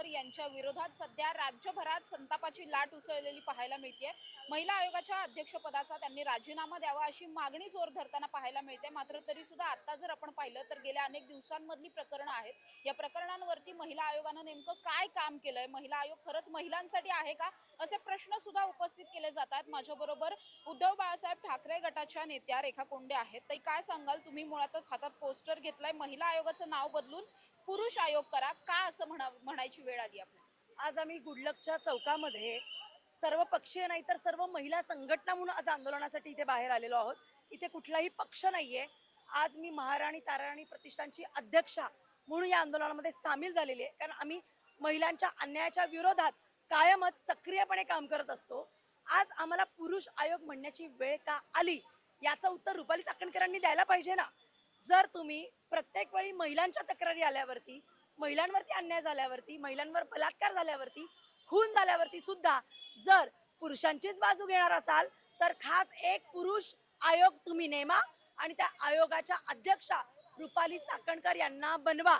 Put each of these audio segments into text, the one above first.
चाकणकर यांच्या विरोधात सध्या राज्यभरात संतापाची लाट उसळलेली पाहायला मिळते महिला आयोगाच्या अध्यक्षपदाचा त्यांनी राजीनामा द्यावा अशी मागणी जोर धरताना पाहायला मिळते. मात्र तरी सुद्धा आता जर आपण पाहिलं तर गेल्या अनेक दिवसांमधली प्रकरणं आहेत. या प्रकरणांवरती महिला आयोगानं नेमकं काय काम केलंय? महिला आयोग खरंच महिलांसाठी आहे का? असे प्रश्न सुद्धा उपस्थित केले जातात. माझ्याबरोबर उद्धव बाळासाहेब ठाकरे गटाच्या नेत्या रेखा कोंडे आहेत. ते काय सांगाल? तुम्ही मुळातच हातात पोस्टर घेतलाय. महिला आयोगाचं नाव बदलून पुरुष आयोग करा. का असं म्हणा म्हणायची वेळ आली आपल्या आज आम्ही गुडलकच्या चौकामध्ये सर्व पक्षीय नाही तर सर्व महिला संघटना म्हणून आज आंदोलनासाठी इथे बाहेर आलेलो आहोत. इथे कुठलाही पक्ष नाहीये. आज मी महाराणी ताराराणी प्रतिष्ठानची अध्यक्षा म्हणून या आंदोलनामध्ये सामील झालेली आहे. कारण आम्ही महिलांच्या अन्यायाच्या विरोधात कायमच सक्रियपणे काम करत असतो. आज आम्हाला पुरुष आयोग म्हणण्याची वेळ का आली? याचं उत्तर रुपाली चाकणकरांनी द्यायला पाहिजे ना? जर तुम्ही प्रत्येक वेळी महिलांच्या तक्रारी आल्यावरती महिलांवरती अन्याय झाल्यावरती महिलांवर बलात्कार झाल्यावरती खून झाल्यावरती सुद्धा जर पुरुषांचीच बाजू घेणार असाल तर खास एक पुरुष आयोग तुम्ही नेमा आणि त्या आयोगाच्या अध्यक्षा रुपाली चाकणकर यांना बनवा.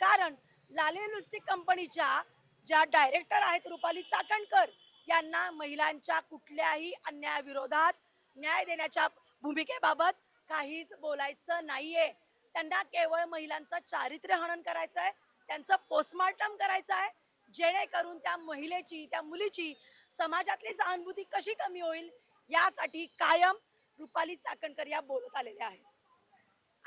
कारण लाले लुस्टिक कंपनीच्या ज्या डायरेक्टर आहेत रुपाली चाकणकर यांना महिलांच्या कुठल्याही अन्यायाविरोधात न्याय देण्याच्या भूमिकेबाबत काहीच बोलायचं नाहीये. त्यांना केवळ महिलांचं चारित्र्य हनन करायचं आहे त्यांचं पोस्टमार्टम करायचं आहे जेणेकरून त्या महिलेची त्या मुलीची समाजातली सहानुभूती कशी कमी होईल यासाठी कायम रुपाली चाकणकर या बोलत आलेल्या आहेत.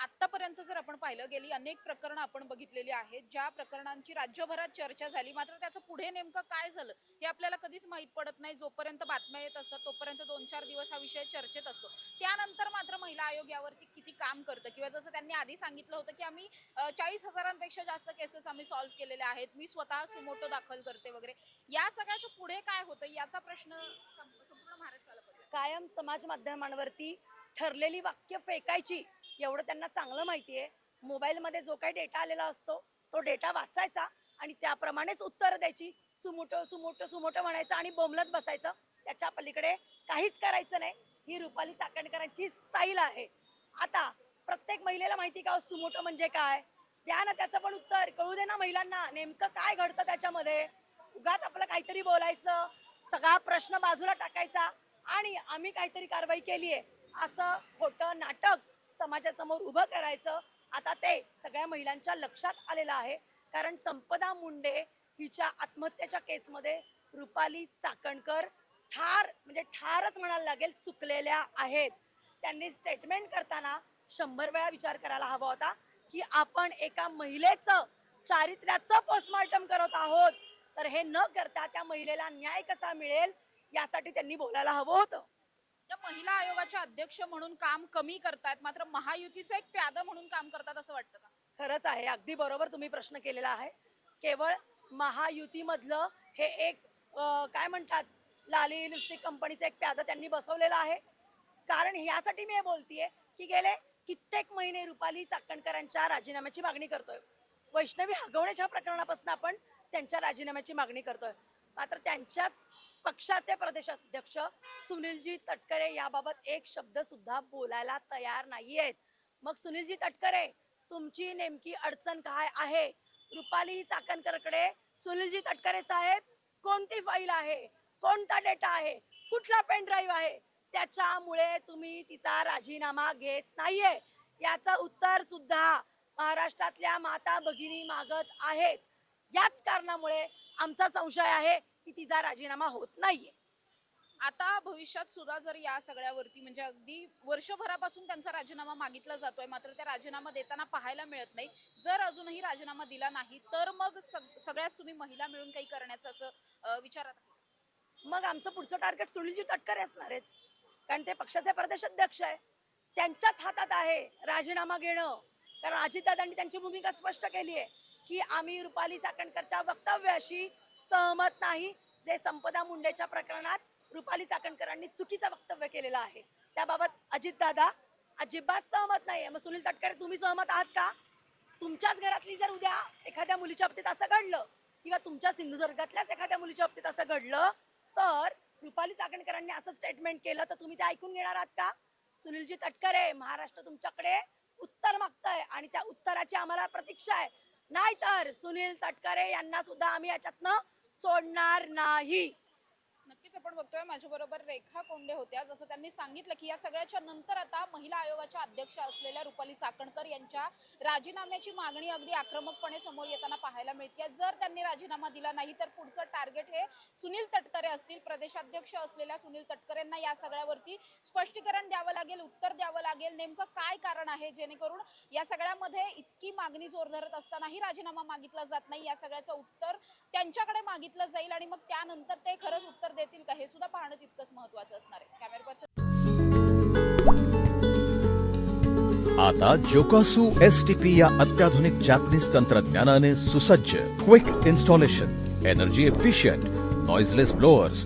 आतापर्यंत जर आपण पाहिलं गेली अनेक प्रकरणं आपण बघितलेली आहेत. ज्या प्रकरणांची राज्यभरात चर्चा झाली मात्र त्याचं पुढे नेमकं काय झालं हे आपल्याला कधीच माहीत पडत नाही. जोपर्यंत बातम्या येत असतात तोपर्यंत दोन चार दिवस हा विषय चर्चेत असतो. त्यानंतर मात्र महिला आयोग यावरती किती काम करतं? किंवा जसं त्यांनी आधी सांगितलं होतं की आम्ही चाळीस हजारांपेक्षा जास्त केसेस आम्ही सॉल्व्ह केलेले आहेत. मी स्वतः सुमोटो दाखल करते वगैरे. या सगळ्याचं पुढे काय होतं? याचा प्रश्न संपूर्ण महाराष्ट्राला कायम समाज माध्यमांवरती ठरलेली वाक्य फेकायची. एवढं त्यांना चांगलं माहिती आहे. मोबाईलमध्ये जो काही डेटा आलेला असतो तो डेटा वाचायचा आणि त्याप्रमाणेच उत्तरं द्यायची. सुमोटं सुमोटं सुमोटं म्हणायचं आणि बोंबलत बसायचं. त्याच्या पलीकडे काहीच करायचं नाही. ही रुपाली चाकणकरांची स्टाईल आहे. आता प्रत्येक महिलेला माहिती का सुमोटं म्हणजे काय? द्या ना त्याचं पण उत्तर. कळू दे ना महिलांना. नेमकं काय घडतं त्याच्यामध्ये? उगाच आपलं काहीतरी बोलायचं. सगळा प्रश्न बाजूला टाकायचा आणि आम्ही काहीतरी कारवाई केली आहे असं खोटं नाटक समाजासमोर उभं करायचं आता ते सगळ्या महिलांच्या लक्षात आलेलं आहे. कारण संपदा मुंडे हिच्या आत्महत्येच्या केसमध्ये रुपाली चाकणकर ठार म्हणजे ठारच म्हणायला लागेल चुकलेल्या आहेत. त्यांनी स्टेटमेंट करताना शंभर वेळा विचार करायला हवा होता की आपण एका महिलेचं चारित्र्याचं पोस्टमार्टम करत आहोत. तर हे न करता त्या महिलेला न्याय कसा मिळेल यासाठी त्यांनी बोलायला हवं होतं. या महिला आयोगाच्या अध्यक्ष म्हणून काम कमी करतायत मात्र महायुतीचं एक प्याद म्हणून काम करतात असं वाटतं का? खरंच आहे अगदी बरोबर तुम्ही प्रश्न केलेला आहे. केवळ महायुतीमधलं हे एक अं, काय म्हणतात लाली लिपस्टिक कंपनीचं एक प्याद त्यांनी बसवलेलं आहे. कारण ह्यासाठी मी हे बोलतीये की गेले कित्येक महिने रुपाली चाकणकरांच्या राजीनाम्याची मागणी करतोय. वैष्णवी हगवण्याच्या प्रकरणापासून आपण त्यांच्या राजीनाम्याची मागणी करतोय. मात्र त्यांच्याच पक्षाचे प्रदेशाध्यक्ष सुनीलजी तटकरे याबाबत एक शब्द सुद्धा बोलायला तयार नाहीयेत. मग सुनीलजी तटकरे तुमची नेमकी अडचण काय आहे? रुपाली चाकणकरकडे सुनीलजी तटकरे साहेब कोणती फाईल आहे? कोणता डेटा आहे? कुठला पेन ड्राईव्ह आहे? त्याच्यामुळे तुम्ही तिचा राजीनामा घेत नाहीये. याचं उत्तर सुद्धा महाराष्ट्रातल्या माता भगिनी मागत आहेत. याच कारणामुळे आमचा संशय आहे की तिचा राजीनामा होत नाहीये. आता भविष्यात सुद्धा जर या सगळ्यावरती म्हणजे अगदी वर्षभरापासून त्यांचा राजीनामा मागितला जातोय मात्र त्या राजीनामा देताना पाहायला मिळत नाही. जर अजूनही राजीनामा दिला नाही तर मग सग- सगळ्याच तुम्ही महिला मिळून काही करण्याचं असं विचारात. मग आमचं पुढचं टार्गेट सुनीलजी तटकरे असणार आहेत. कारण ते पक्षाचे प्रदेश अध्यक्ष आहे. त्यांच्याच हातात आहे राजीनामा घेणं. कारण अजितदादांनी त्यांची भूमिका स्पष्ट केली आहे की आम्ही रुपाली चाकणकरच्या वक्तव्याशी सहमत नाही जे संपदा मुंडेच्या प्रकरणात रुपाली चाकणकरांनी चुकीचं वक्तव्य केलेलं आहे. त्याबाबत अजितदादा अजिबात सहमत नाही मग सुनील तटकरे तुम्ही सहमत आहात का? तुमच्याच घरातली जर उद्या एखाद्या मुलीच्या बाबतीत असं घडलं किंवा तुमच्या सिंधुदुर्गातल्याच एखाद्या मुलीच्या बाबतीत असं घडलं तर रुपाली चाकणकरांनी असं स्टेटमेंट केलं तर तुम्ही ते ऐकून घेणार आहात का? सुनीलजी तटकरे महाराष्ट्र तुमच्याकडे उत्तर मागतंय आणि त्या उत्तराची आम्हाला प्रतीक्षा आहे. नाहीतर सुनील तटकरे यांना सुद्धा आम्ही याच्यातनं सोडणार नाही. नक्कीच आपण बघतोय माझ्याबरोबर रेखा कोंडे होत्या जसं त्यांनी सांगितलं की या सगळ्याच्या नंतर आता महिला आयोगाच्या अध्यक्ष असलेल्या रुपाली चाकणकर यांच्या राजीनाम्याची मागणी अगदी आक्रमकपणे समोर येताना पाहायला मिळते. जर त्यांनी राजीनामा दिला नाही तर पुढचं टार्गेट हे सुनील तटकरे असतील. प्रदेशाध्यक्ष असलेल्या सुनील तटकरेंना या सगळ्यावरती स्पष्टीकरण द्यावं लागेल उत्तर द्यावं लागेल. नेमकं काय कारण आहे? जेणेकरून या सगळ्यामध्ये इतकी मागणी जोर धरत असतानाही राजीनामा मागितला जात नाही. या सगळ्याचं उत्तर त्यांच्याकडे मागितलं जाईल आणि मग त्यानंतर ते खरंच उत्तर देतील का? हे सुद्धा पाहणं तितकंच महत्वाचं असणार आहे. कॅमेरा पर्सन आता जोकासू एस टी पी या अत्याधुनिक जॅपनीज तंत्रज्ञानाने सुसज्ज quick installation energy efficient noiseless blowers